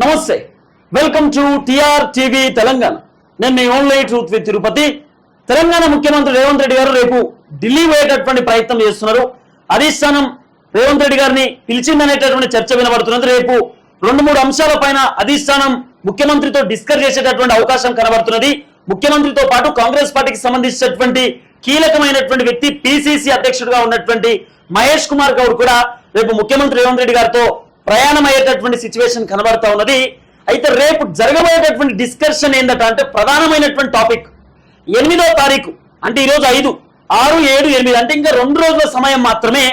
నమస్తే. Welcome to TR TV Telangana. నేను మీ only truth with Tirupati Telangana ముఖ్యమంత్రి రేవంత్ రెడ్డి గారు రేపు ఢిల్లీ పోయేటటువంటి ప్రయత్నం చేస్తున్నారు. అధిష్టానం రేవంత్ రెడ్డి గారిని పిలిచిందనేటటువంటి చర్చ వినబడుతున్నది. రేపు రెండు మూడు అంశాల పైన అధిష్టానం ముఖ్యమంత్రితో డిస్కస్ చేసేటటువంటి అవకాశం కనబడుతున్నది. ముఖ్యమంత్రితో పాటు కాంగ్రెస్ పార్టీకి సంబంధించినటువంటి కీలకమైనటువంటి వ్యక్తి పిసిసి అధ్యక్షుడిగా ఉన్నటువంటి మహేష్ కుమార్ గౌడ్ కూడా రేపు ముఖ్యమంత్రి రేవంత్ రెడ్డి గారితో ప్రయాణం అయ్యేటటువంటి సిచ్యువేషన్ కనబడతా ఉన్నది. అయితే రేపు జరగబోయేటటువంటి డిస్కషన్ ఏంటంటే అంటే ప్రధానమైనటువంటి టాపిక్ ఎనిమిదో తారీఖు అంటే ఈరోజు ఐదు ఆరు ఏడు ఎనిమిది అంటే ఇంకా రెండు రోజుల సమయం మాత్రమే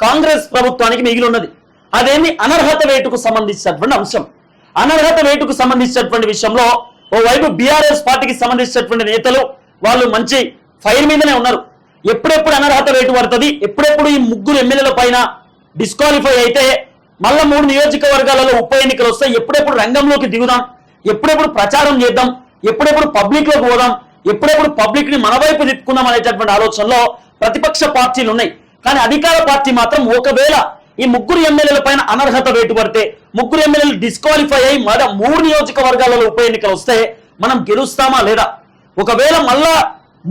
కాంగ్రెస్ ప్రభుత్వానికి మిగిలి ఉన్నది. అదేమి అనర్హత వేటుకు సంబంధించినటువంటి అంశం. అనర్హత వేటుకు సంబంధించినటువంటి విషయంలో ఓవైపు బీఆర్ఎస్ పార్టీకి సంబంధించినటువంటి నేతలు వాళ్ళు మంచి ఫైర్ మీదనే ఉన్నారు. ఎప్పుడెప్పుడు అనర్హత వేటు పడుతుంది ఎప్పుడెప్పుడు ఈ ముగ్గురు ఎమ్మెల్యేల పైన డిస్క్వాలిఫై అయితే మళ్ళా మూడు నియోజకవర్గాలలో ఉప ఎన్నికలు వస్తాయి ఎప్పుడెప్పుడు రంగంలోకి దిగుదాం ఎప్పుడెప్పుడు ప్రచారం చేద్దాం ఎప్పుడెప్పుడు పబ్లిక్ పోదాం ఎప్పుడెప్పుడు పబ్లిక్ని మన వైపు తిప్పుకుందాం అనేటటువంటి ఆలోచనలో ప్రతిపక్ష పార్టీలు ఉన్నాయి. కానీ అధికార పార్టీ మాత్రం ఒకవేళ ఈ ముగ్గురు ఎమ్మెల్యేల పైన అనర్హత వేటు పడితే ముగ్గురు ఎమ్మెల్యేలు డిస్క్వాలిఫై అయ్యి మరో మూడు నియోజకవర్గాలలో ఉప ఎన్నికలు వస్తే మనం గెలుస్తామా లేదా? ఒకవేళ మళ్ళా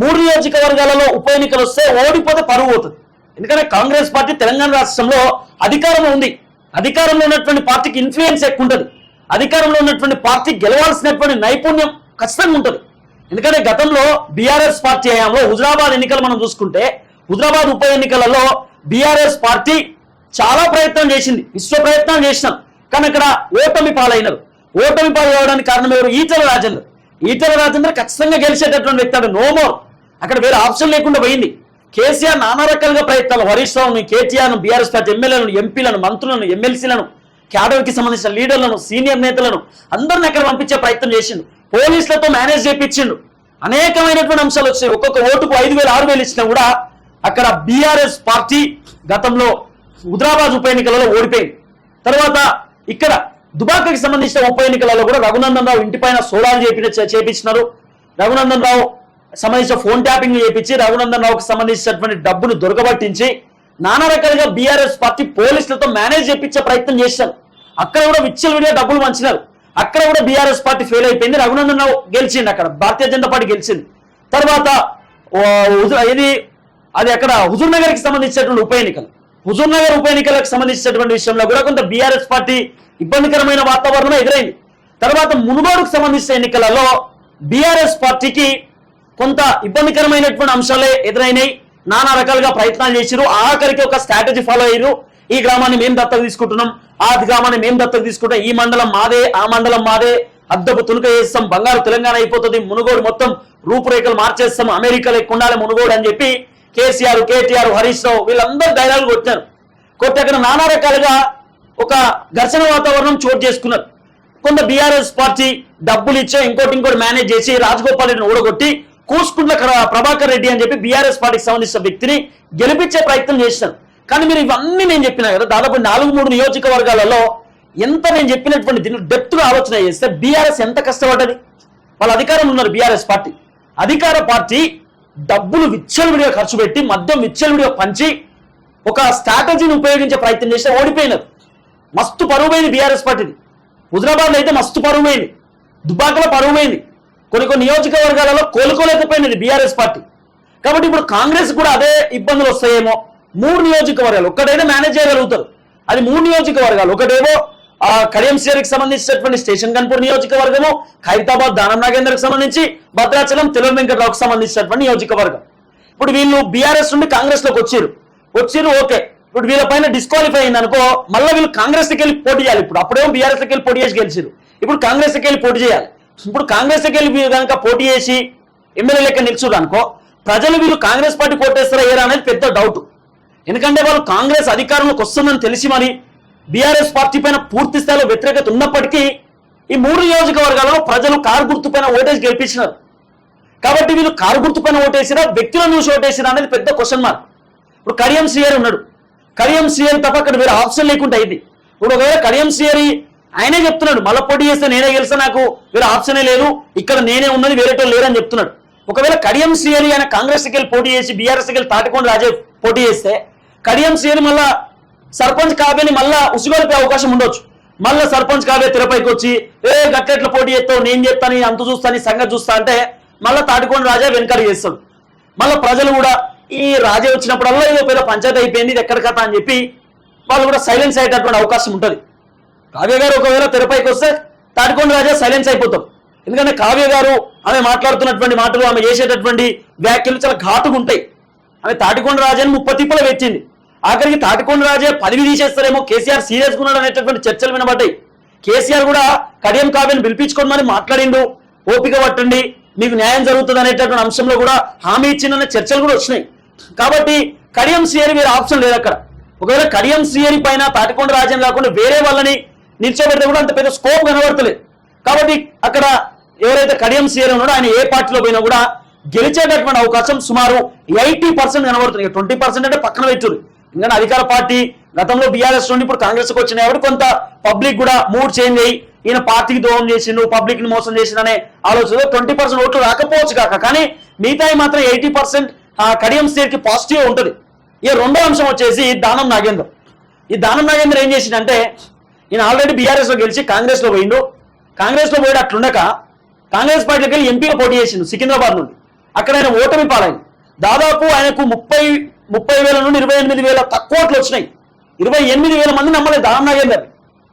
మూడు నియోజకవర్గాలలో ఉప ఎన్నికలు వస్తే ఓడిపోతే పరువు అవుతుంది ఎందుకంటే కాంగ్రెస్ పార్టీ తెలంగాణ రాష్ట్రంలో అధికారం ఉంది. అధికారంలో ఉన్నటువంటి పార్టీకి ఇన్ఫ్లుయెన్స్ ఎక్కువ ఉంటుంది. అధికారంలో ఉన్నటువంటి పార్టీ గెలవాల్సినటువంటి నైపుణ్యం ఖచ్చితంగా ఉంటుంది. ఎందుకంటే గతంలో బీఆర్ఎస్ పార్టీ హయాంలో హుజరాబాద్ ఎన్నికలు మనం చూసుకుంటే హుజరాబాద్ ఉప ఎన్నికలలో బీఆర్ఎస్ పార్టీ చాలా ప్రయత్నం చేసింది. విశ్వ ప్రయత్నం చేసినాం. కానీ అక్కడ ఓటమి పాలైనరు. ఓటమి పాలు కావడానికి కారణం ఎవరు? ఈటల రాజేంద్ర. ఈటల రాజేంద్ర ఖచ్చితంగా గెలిచేటటువంటి వ్యక్తి అక్కడ నో మోర్. అక్కడ వేరే ఆప్షన్ లేకుండా పోయింది. కేసీఆర్ నానా రకాలుగా ప్రయత్నాలు. హరీష్ రావును కేటీఆర్ను బీఆర్ఎస్ పార్టీ ఎమ్మెల్యేలను ఎంపీలను మంత్రులను ఎమ్మెల్సీలను క్యాడర్కి సంబంధించిన లీడర్లను సీనియర్ నేతలను అందరిని అక్కడ పంపించే ప్రయత్నం చేసిండు. పోలీసులతో మేనేజ్ చేయించిండు. అనేకమైనటువంటి అంశాలు వచ్చాయి. ఒక్కొక్క ఓటుకు ఐదు వేలు ఆరు వేలు ఇచ్చినా కూడా అక్కడ బీఆర్ఎస్ పార్టీ గతంలో హుదరాబాద్ ఉప ఎన్నికలలో ఓడిపోయింది. తర్వాత ఇక్కడ దుబాకకి సంబంధించిన ఉప ఎన్నికలలో కూడా రఘునందన్ రావు ఇంటిపైన సోలాలు చేపి చేపించినారు రఘునందన్ రావు సంబంధించిన ఫోన్ ట్యాపింగ్ చేపించి రఘునందన్ రావుకి సంబంధించినటువంటి డబ్బును దొరకబట్టించి నానా రకాలుగా బీఆర్ఎస్ పార్టీ పోలీసులతో మేనేజ్ చేయించే ప్రయత్నం చేశారు. అక్కడ కూడా విచ్చల విడిగా డబ్బులు మంచినారు అక్కడ కూడా బీఆర్ఎస్ పార్టీ ఫెయిల్ అయిపోయింది. రఘునందన్ రావు గెలిచింది అక్కడ. భారతీయ జనతా పార్టీ గెలిచింది. తర్వాత ఇది అది అక్కడ హుజూర్ నగర్కి సంబంధించినటువంటి ఉప ఎన్నికలు. హుజూర్ నగర్ ఉప ఎన్నికలకు సంబంధించినటువంటి విషయంలో కూడా కొంత బీఆర్ఎస్ పార్టీ ఇబ్బందికరమైన వాతావరణం ఎదురైంది. తర్వాత మునుగోడుకు సంబంధించిన ఎన్నికలలో బీఆర్ఎస్ పార్టీకి కొంత ఇబ్బందికరమైనటువంటి అంశాలే ఎదురైనాయి. నానా రకాలుగా ప్రయత్నాలు చేసిరు ఆఖరికి ఒక స్ట్రాటజీ ఫాలో అయ్యారు ఈ గ్రామాన్ని మేము దత్తత తీసుకుంటున్నాం. ఆ గ్రామాన్ని మేము దత్తత తీసుకుంటాం ఈ మండలం మాదే ఆ మండలం మాదే. అద్దపు తునుక చేస్తాం బంగారు తెలంగాణ అయిపోతుంది. మునుగోడు మొత్తం రూపురేఖలు మార్చేస్తాం. అమెరికాలో ఎక్కువ ఉండాలి మునుగోడు అని చెప్పి కేసీఆర్ కేటీఆర్ హరీష్ రావు వీళ్ళందరూ ధైర్యాలు కొట్టారు కొట్టి అక్కడ నానా రకాలుగా ఒక ఘర్షణ వాతావరణం చోటు చేసుకున్నారు. కొంత బీఆర్ఎస్ పార్టీ డబ్బులు ఇచ్చే ఇంకోటి ఇంకోటి మేనేజ్ చేసి రాజగోపాల్ రెడ్డిని ఓడగొట్టి కూసుకుంట్ల ప్రభాకర్ రెడ్డి అని చెప్పి బీఆర్ఎస్ పార్టీకి సంబంధించిన వ్యక్తిని గెలిపించే ప్రయత్నం చేశారు కానీ మీరు ఇవన్నీ నేను చెప్పినా కదా దాదాపు నాలుగు మూడు నియోజకవర్గాలలో ఎంత నేను చెప్పినటువంటి దీన్ని డెప్త్గా ఆలోచన చేస్తే బీఆర్ఎస్ ఎంత కష్టపడ్డది? వాళ్ళ అధికారంలో ఉన్నారు బీఆర్ఎస్ పార్టీ. అధికార పార్టీ డబ్బులు విచ్చలవిడిగా ఖర్చు పెట్టి మద్యం విచ్చలవిడిగా పంచి ఒక స్ట్రాటజీని ఉపయోగించే ప్రయత్నం చేస్తే ఓడిపోయినారు. మస్తు పరువుమైంది బీఆర్ఎస్ పార్టీది. హుజరాబాద్ అయితే మస్తు పరువుమైంది దుబాకలో పరువుమైంది కొన్ని కొన్ని నియోజకవర్గాలలో కోలుకోలేకపోయినది బీఆర్ఎస్ పార్టీ. కాబట్టి ఇప్పుడు కాంగ్రెస్ కూడా అదే ఇబ్బందులు వస్తాయేమో. మూడు నియోజకవర్గాలు ఒక్కటైతే మేనేజ్ చేయగలుగుతారు. అది మూడు నియోజకవర్గాలు. ఒకటేమో ఆ కడియం సంబంధించినటువంటి స్టేషన్ కన్పూర్ నియోజకవర్గము ఖైరతాబాద్ దానం నాగేందర్కి సంబంధించి భద్రాచలం తెలం వెంకటరావుకి సంబంధించినటువంటి నియోజకవర్గం. ఇప్పుడు వీళ్ళు బీఆర్ఎస్ నుండి కాంగ్రెస్లోకి వచ్చారు ఓకే. ఇప్పుడు వీళ్ళ పైన డిస్క్వాలిఫై అయింది అనుకో మళ్ళీ వీళ్ళు కాంగ్రెస్కి వెళ్ళి పోటీ చేయాలి. ఇప్పుడు అప్పుడేమో బీఆర్ఎస్కి వెళ్ళి పోటీ చేసి గెలిచారు. ఇప్పుడు కాంగ్రెస్కి వెళ్ళి పోటీ చేయాలి. ఇప్పుడు కాంగ్రెస్ వెళ్ళి మీరు కనుక పోటీ చేసి ఎమ్మెల్యే లెక్క నిల్చుడు అనుకో ప్రజలు వీళ్ళు కాంగ్రెస్ పార్టీ కోటేస్తారా ఏరా అనేది పెద్ద డౌట్ ఎందుకంటే వాళ్ళు కాంగ్రెస్ అధికారంలోకి వస్తుందని తెలిసి మరి బీఆర్ఎస్ పార్టీ పైన పూర్తి స్థాయిలో వ్యతిరేకత ఉన్నప్పటికీ ఈ మూడు నియోజకవర్గాలలో ప్రజలు కారు గుర్తు పైన ఓటేసి గెలిపించినారు. కాబట్టి వీళ్ళు కారు గుర్తు పైన ఓటేసిరా వ్యక్తులను చూసి ఓటేసినా అనేది పెద్ద క్వశ్చన్ మార్క్ ఇప్పుడు కడియం సీఆర్ ఉన్నాడు. కడియం సీఆర్ తప్ప అక్కడ వేరే ఆప్షన్ లేకుండా అయింది. ఇప్పుడు ఒకవేళ కడియం సీఆర్ ఆయనే చెప్తున్నాడు మళ్ళీ పోటీ చేస్తే నేనే గెలిస్తే నాకు వేరే ఆప్షనే లేదు ఇక్కడ నేనే ఉన్నది వేరేటో లేదని చెప్తున్నాడు. ఒకవేళ కడియం సీఆర్ ఆయన కాంగ్రెస్కి వెళ్ళి పోటీ చేసి బీఆర్ఎస్ వెళ్ళి తాటికొండ రాజే పోటీ చేస్తే కడియం సీఆర్ మళ్ళా సర్పంచ్ కాబేని మళ్ళా ఉసుగొలిపే అవకాశం ఉండొచ్చు. మళ్ళీ సర్పంచ్ కాబే తెరపైకి వచ్చి ఏ గట్టెట్ల పోటీ చేస్తావు నేను చెప్తాను అంత చూస్తాను సంగతి చూస్తా అంటే మళ్ళీ తాటికొండ రాజా వెనకడి చేస్తాడు. మళ్ళీ ప్రజలు కూడా ఈ రాజా వచ్చినప్పుడల్లా ఏదో పేద పంచాయతీ అయిపోయింది ఇది ఎక్కడ కథ? అని చెప్పి వాళ్ళు కూడా సైలెన్స్ అయ్యేటటువంటి అవకాశం ఉంటుంది. కావ్య గారు ఒకవేళ తెరపైకి వస్తే తాటికొండ రాజా సైలెన్స్ అయిపోతాం. ఎందుకంటే కావ్య గారు ఆమె మాట్లాడుతున్నటువంటి మాటలు ఆమె చేసేటటువంటి వ్యాఖ్యలు చాలా ఘాటుగా ఉంటాయి. ఆమె తాటికొండ రాజాని ముప్పతిప్పుల వెచ్చింది ఆఖరికి తాటికొండ రాజే పదవి తీసేస్తారేమో కేసీఆర్ సీరియస్ ఉన్నాడు అనేటటువంటి చర్చలు వినబడ్డాయి. కేసీఆర్ కూడా కడియం కావ్యని పిలిపించుకోమని మాట్లాడిండు ఓపిక పట్టండి మీకు న్యాయం జరుగుతుంది అనేటటువంటి అంశంలో కూడా హామీ ఇచ్చిందనే చర్చలు కూడా వచ్చినాయి. కాబట్టి కడియం శ్రీహరి వేరే ఆప్షన్ లేదు అక్కడ. ఒకవేళ కడియం శ్రీహరి పైన తాటికొండ రాజేని కాకుండా వేరే వాళ్ళని నిల్చోబెడితే కూడా అంత పెద్ద స్కోప్ కనబడతలేదు. కాబట్టి అక్కడ ఎవరైతే కడియం సీఎం ఉన్నాడో ఆయన ఏ పార్టీలో పోయినా కూడా గెలిచేటటువంటి అవకాశం సుమారు ఎయిటీ పర్సెంట్ కనబడుతుంది. ట్వంటీ పర్సెంట్ అంటే పక్కన పెట్టారు ఎందుకంటే అధికార పార్టీ గతంలో బీఆర్ఎస్ నుండి ఇప్పుడు కాంగ్రెస్కి వచ్చిన కాబట్టి కొంత పబ్లిక్ కూడా మూడ్ చేంజ్ అయ్యి ఈయన పార్టీకి దూరం చేసిండు పబ్లిక్ని మోసం చేసిండనే ఆలోచన ట్వంటీ పర్సెంట్ ఓట్లు రాకపోవచ్చు కాక. కానీ మిగతాయి మాత్రం ఎయిటీ పర్సెంట్ కడియం సీట్కి పాజిటివ్ ఉంటుంది. ఈ రెండో అంశం వచ్చేసి దానం నాగేంద్ర. ఈ దానం నాగేంద్ర ఏం చేసిందంటే ఈయన ఆల్రెడీ బీఆర్ఎస్లో గెలిచి కాంగ్రెస్లో పోయిండు. కాంగ్రెస్లో పోయి అట్లుండక కాంగ్రెస్ పార్టీకి వెళ్ళి ఎంపీగా పోటీ చేసిండు సికింద్రాబాద్ నుండి. అక్కడ ఆయన ఓటమి పాలైంది. దాదాపు ఆయనకు ముప్పై ముప్పై వేల నుండి ఇరవై ఎనిమిది వేల తక్కువ ఓట్లు వచ్చినాయి. ఇరవై ఎనిమిది వేల మంది నమ్మలేదు దానం నాగేందర్.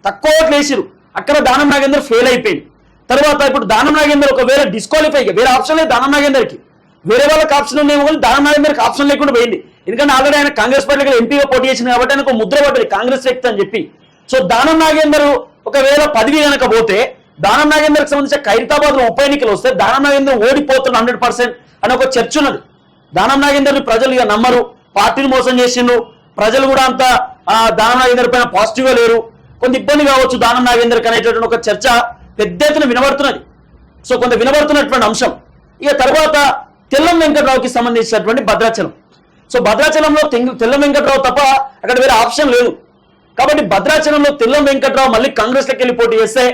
తక్కువ ఓట్లు వేసిరు అక్కడ దానం నాగేందర్ ఫెయిల్ అయిపోయింది తర్వాత ఇప్పుడు దానం నాగేందర్ ఒకవేళ డిస్క్వాలిఫై వేరే ఆప్షన్ లేదు దానం నాగేందర్కి. వేరే వాళ్ళకి ఆప్షన్ ఉన్నాయేమో కానీ దానం నాగేందర్కి ఆప్షన్ లేకుండా పోయింది. ఎందుకంటే ఆల్రెడీ ఆయన కాంగ్రెస్ పార్టీకి ఎంపీగా పోటీ చేసింది కాబట్టి ఆయనకు ముద్ర పడ్డది కాంగ్రెస్ వ్యక్తి అని చెప్పి. సో దానం నాగేందర్ ఒకవేళ పదవి కనుక పోతే దానం నాగేందర్కి సంబంధించిన ఖైరతాబాద్లో ఉప ఎన్నికలు వస్తే దానం నాగేందర్ ఓడిపోతున్న హండ్రెడ్ పర్సెంట్ అని ఒక చర్చ ఉన్నది. దానం నాగేందర్ని ప్రజలు ఇక నమ్మరు పార్టీని మోసం చేసిండు ప్రజలు కూడా అంత ఆ, దానం నాగేందర్ పైన పాజిటివ్గా లేరు. కొంత ఇబ్బంది కావచ్చు దానం నాగేందర్ అనేటటువంటి ఒక చర్చ పెద్ద ఎత్తున వినబడుతున్నది. సో కొంత వినబడుతున్నటువంటి అంశం. ఇక తర్వాత తెల్లం వెంకట్రావుకి సంబంధించినటువంటి భద్రాచలం. సో భద్రాచలంలో తెల్లం వెంకట్రావు తప్ప అక్కడ వేరే ఆప్షన్ లేదు. కాబట్టి భద్రాచలంలో తెల్లం వెంకట్రావు మళ్ళీ కాంగ్రెస్లోకి వెళ్ళి పోటీ చేస్తే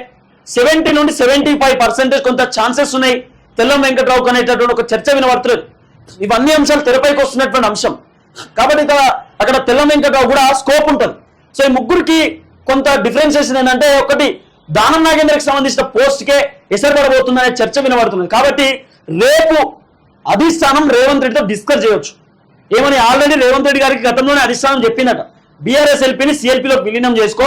సెవెంటీ నుండి సెవెంటీ ఫైవ్ పర్సెంటేజ్ కొంత ఛాన్సెస్ ఉన్నాయి. తెల్లం వెంకట్రావు అనేటటువంటి ఒక చర్చ వినబడుతున్నది. ఇవన్నీ అంశాలు తెరపైకి వస్తున్నటువంటి అంశం. కాబట్టి ఇక్కడ అక్కడ తెల్లం వెంకట్రావు కూడా స్కోప్ ఉంటుంది. సో ఈ ముగ్గురికి కొంత డిఫరెన్సేషన్ ఏంటంటే ఒకటి దానం నాగేంద్రకి సంబంధించిన పోస్ట్ కే ఎసరపడబోతుందనే చర్చ వినబడుతుంది కాబట్టి రేపు అధిష్టానం రేవంత్ రెడ్డితో డిస్కస్ చేయొచ్చు. ఏమని ఆల్రెడీ రేవంత్ రెడ్డి గారికి గతంలోనే అధిష్టానం చెప్పిందట బీఆర్ఎస్ ఎల్పీని సిఎల్పీలో విలీనం చేసుకో.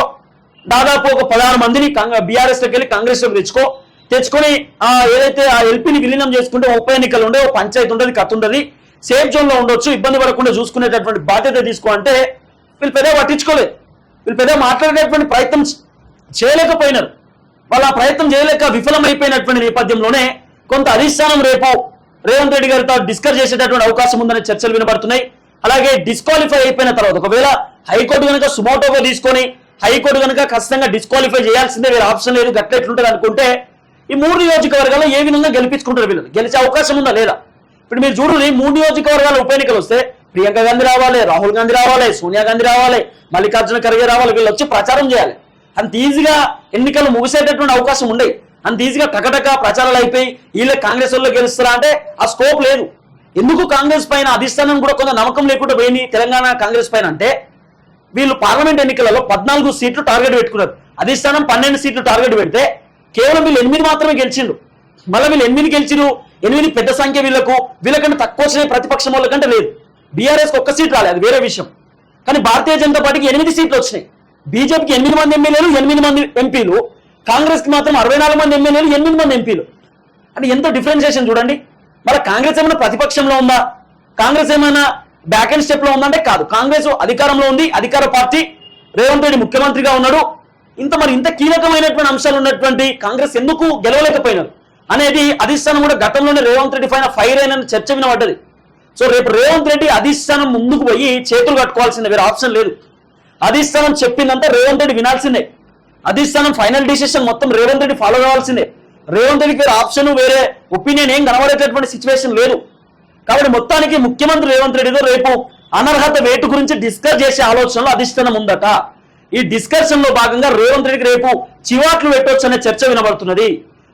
దాదాపు ఒక పదహారు మందిని బీఆర్ఎస్లోకి వెళ్ళి కాంగ్రెస్లోకి తెచ్చుకో. తెచ్చుకొని ఆ ఏదైతే ఆ ఎల్పీని విలీనం చేసుకుంటే ఉప ఎన్నికలు ఉండే ఒక పంచాయతీ ఉండదు కథ ఉండదు. సేఫ్ జోన్లో ఉండొచ్చు ఇబ్బంది పడకుండా చూసుకునేటటువంటి బాధ్యత తీసుకో అంటే వీళ్ళు పెద్ద పట్టించుకోలేదు. వీళ్ళు పెద్ద మాట్లాడేటటువంటి ప్రయత్నం చేయలేకపోయినారు. వాళ్ళు ఆ ప్రయత్నం చేయలేక విఫలమైపోయినటువంటి నేపథ్యంలోనే కొంత అధిష్టానం రేపు రేవంత్ రెడ్డి గారితో డిస్కస్ చేసేటటువంటి అవకాశం ఉందనే చర్చలు వినబడుతున్నాయి. అలాగే డిస్క్వాలిఫై అయిపోయిన తర్వాత ఒకవేళ హైకోర్టు కనుక సుమోటోగా తీసుకొని హైకోర్టు కనుక ఖచ్చితంగా డిస్క్వాలిఫై చేయాల్సిందే వేరే ఆప్షన్ లేదు గట్ల ఎట్లుంటుంది అనుకుంటే ఈ మూడు నియోజకవర్గాల్లో ఏ విధంగా గెలిపించుకుంటారు వీళ్ళు? గెలిచే అవకాశం ఉందా? లేదా? ఇప్పుడు మీరు చూడండి మూడు నియోజకవర్గాల ఉప ఎన్నికలు వస్తే ప్రియాంక గాంధీ రావాలి రాహుల్ గాంధీ రావాలి సోనియా గాంధీ రావాలి మల్లికార్జున ఖర్గే రావాలి వీళ్ళు వచ్చి ప్రచారం చేయాలి. అంత ఈజీగా ఎన్నికలు ముగిసేటటువంటి అవకాశం ఉండేవి అంత ఈజీగా టకటక ప్రచారాలు అయిపోయి వీళ్ళ కాంగ్రెస్ వాళ్ళు గెలుస్తారా అంటే ఆ స్కోప్ లేదు. ఎందుకు కాంగ్రెస్ పైన అధిష్టానం కూడా కొంత నమ్మకం లేకుండా పోయింది? తెలంగాణ కాంగ్రెస్ పైన అంటే వీళ్ళు పార్లమెంట్ ఎన్నికలలో పద్నాలుగు సీట్లు టార్గెట్ పెట్టుకున్నారు. అధిష్టానం పన్నెండు సీట్లు టార్గెట్ పెడితే కేవలం వీళ్ళు ఎనిమిది మాత్రమే గెలిచిండు మళ్ళీ వీళ్ళు ఎనిమిది గెలిచిరు ఎనిమిది పెద్ద సంఖ్య వీళ్ళకు. వీళ్ళకంటే తక్కువ వచ్చినాయి ప్రతిపక్షం వాళ్ళకంటే లేదు. బీఆర్ఎస్ ఒక్క సీట్ రాలేదు అది వేరే విషయం. కానీ భారతీయ జనతా పార్టీకి ఎనిమిది సీట్లు వచ్చినాయి. బీజేపీకి ఎనిమిది మంది ఎమ్మెల్యేలు ఎనిమిది మంది ఎంపీలు. కాంగ్రెస్కి మాత్రం అరవై నాలుగు మంది ఎమ్మెల్యేలు ఎనిమిది మంది ఎంపీలు. అంటే ఎంత డిఫరెన్షియేషన్ చూడండి. మరి కాంగ్రెస్ ఏమైనా ప్రతిపక్షంలో ఉందా? కాంగ్రెస్ ఏమైనా బ్యాక్ అండ్ స్టెప్లో ఉందంటే కాదు. కాంగ్రెస్ అధికారంలో ఉంది అధికార పార్టీ రేవంత్ రెడ్డి ముఖ్యమంత్రిగా ఉన్నాడు. ఇంత మరి ఇంత కీలకమైనటువంటి అంశాలు ఉన్నటువంటి కాంగ్రెస్ ఎందుకు గెలవలేకపోయినారు? అనేది అధిష్టానం కూడా గతంలోనే రేవంత్ రెడ్డి పైన ఫైర్ అయిన చర్చ వినబడ్డది. సో రేపు రేవంత్ రెడ్డి అధిష్టానం ముందుకు పోయి చేతులు కట్టుకోవాల్సిందే వేరే ఆప్షన్ లేదు. అధిష్టానం చెప్పిందంటే రేవంత్ రెడ్డి వినాల్సిందే. అధిష్టానం ఫైనల్ డిసిషన్ మొత్తం రేవంత్ రెడ్డి ఫాలో కావాల్సిందే. రేవంత్ రెడ్డికి వేరే ఆప్షన్ వేరే ఒపీనియన్ ఏం కనబడేటటువంటి సిచ్యువేషన్ లేదు. కాబట్టి మొత్తానికి ముఖ్యమంత్రి రేవంత్ రెడ్డితో రేపు అనర్హత వేటు గురించి డిస్కస్ చేసే ఆలోచనలో అధిష్టానం ఉందట. ఈ డిస్కషన్లో భాగంగా రేవంత్ రెడ్డికి రేపు చివాట్లు పెట్టవచ్చు అనే చర్చ వినబడుతున్నది.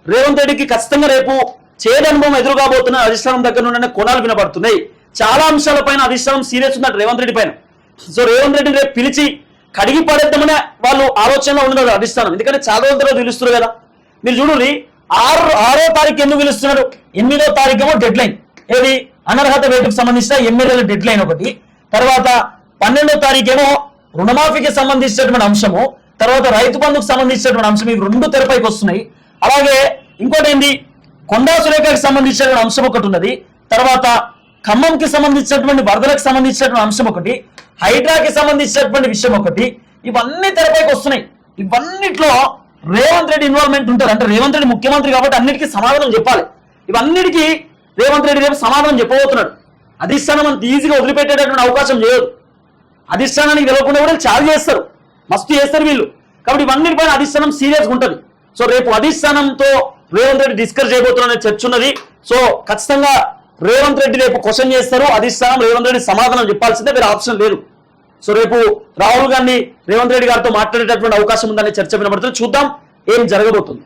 రేవంత్ రెడ్డికి ఖచ్చితంగా రేపు చేదనుభవం ఎదురుగాబోతున్న అధిష్టానం దగ్గర నుండి కొనాలు వినబడుతున్నాయి. చాలా అంశాలపైన అధిష్టానం సీరియస్ ఉన్నట్టు రేవంత్ రెడ్డి పైన. సో రేవంత్ రెడ్డి రేపు పిలిచి కడిగి పడేద్దామనే వాళ్ళు ఆలోచనలో ఉండదు అధిష్టానం. ఎందుకంటే చాలా రోజుల్లో పిలుస్తున్నారు కదా. మీరు చూడండి ఆరు ఆరో తారీఖు ఎందుకు పిలుస్తున్నారు ఎనిమిదో తారీఖు డెడ్ లైన్ ఏది? అనర్హత వేటుకు సంబంధించిన ఎమ్మెల్యేల డెడ్ లైన్ ఒకటి. తర్వాత పన్నెండో తారీఖు ఏమో రుణమాఫీకి సంబంధించినటువంటి అంశము. తర్వాత రైతు బంధుకు సంబంధించినటువంటి అంశం ఇవి రెండు తెరపైకి వస్తున్నాయి. అలాగే ఇంకోటి ఏంది కొండా సురేఖకి సంబంధించినటువంటి అంశం ఒకటి ఉన్నది. తర్వాత ఖమ్మంకి సంబంధించినటువంటి వరదలకు సంబంధించినటువంటి అంశం ఒకటి. హైడ్రాకి సంబంధించినటువంటి విషయం ఒకటి. ఇవన్నీ తెరపైకి వస్తున్నాయి. ఇవన్నిట్లో రేవంత్ రెడ్డి ఇన్వాల్వ్మెంట్ ఉంటారు అంటే రేవంత్ రెడ్డి ముఖ్యమంత్రి కాబట్టి అన్నిటికీ సమాధానం చెప్పాలి. ఇవన్నిటికీ రేవంత్ రెడ్డి రేపు సమాధానం చెప్పబోతున్నాడు. అధిష్టానం అంత ఈజీగా వదిలిపెట్టేటటువంటి అవకాశం లేదు. అధిష్టానానికి తెలియకుండా కూడా వీళ్ళు చేస్తారు. మస్తు చేస్తారు వీళ్ళు. కాబట్టి ఇవన్నిటిపైన అధిష్టానం సీరియస్గా ఉంటుంది. సో రేపు అధిష్టానంతో రేవంత్ రెడ్డి డిస్కస్ చేయబోతున్నారనే చర్చ ఉన్నది. సో ఖచ్చితంగా రేవంత్ రెడ్డి రేపు క్వశ్చన్ చేస్తారు. అధిష్టానం రేవంత్ రెడ్డి సమాధానం చెప్పాల్సిందే. వేరే ఆప్షన్ లేదు. సో రేపు రాహుల్ గాంధీ రేవంత్ రెడ్డి గారితో మాట్లాడేటటువంటి అవకాశం ఉందనే చర్చ వినబడుతుంది. చూద్దాం ఏం జరగబోతుంది.